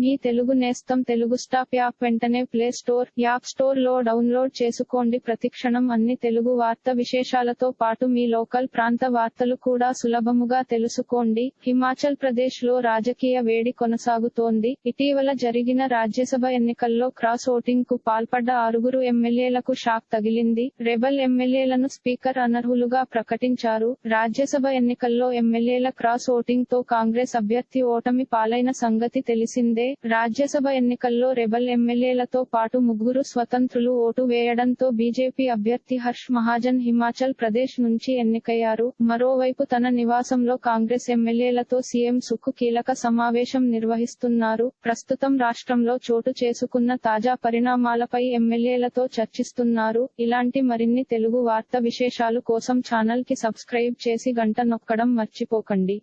మీ తెలుగు నేస్తం Telugu stop app వెంటనే play store app స్టోర్లో డౌన్లోడ్ చేసుకోండి. ప్రతిక్షణం అన్ని తెలుగు వార్త విశేషాలతో పాటు మీ లోకల్ ప్రాంత వార్తలు కూడా సులభముగా తెలుసుకోండి. హిమాచల్ ప్రదేశ్లో రాజకీయ వేడి కొనసాగుతోంది. ఇటీవల జరిగిన రాజ్యసభ ఎన్నికల్లో క్రాస్ ఓటింగ్కు పాల్పడ్డ ఆరుగురు ఎమ్మెల్యేలకు షాక్ తగిలింది. రెబల్ ఎమ్మెల్యేలను స్పీకర్ అనర్హులుగా ప్రకటించారు. రాజ్యసభ ఎన్నికల్లో ఎమ్మెల్యేల క్రాస్ ఓటింగ్తో కాంగ్రెస్ అభ్యర్థి ఓటమి పాలైన సంగతి తెలిసిందే. రాజ్యసభ ఎన్నికల్లో రెబల్ ఎమ్మెల్యేలతో పాటు ముగ్గురు స్వతంత్రులు ఓటు వేయడంతో బీజేపీ అభ్యర్థి హర్ష్ మహాజన్ హిమాచల్ ప్రదేశ్ నుంచి ఎన్నికయ్యారు. మరోవైపు తన నివాసంలో కాంగ్రెస్ ఎమ్మెల్యేలతో సీఎం సుక్కు కీలక సమావేశం నిర్వహిస్తున్నారు. ప్రస్తుతం రాష్ట్రంలో చోటు చేసుకున్న తాజా పరిణామాలపై ఎమ్మెల్యేలతో చర్చిస్తున్నారు. ఇలాంటి మరిన్ని తెలుగు వార్త విశేషాలు కోసం ఛానల్కి సబ్స్క్రైబ్ చేసి గంట నొక్కడం మర్చిపోకండి.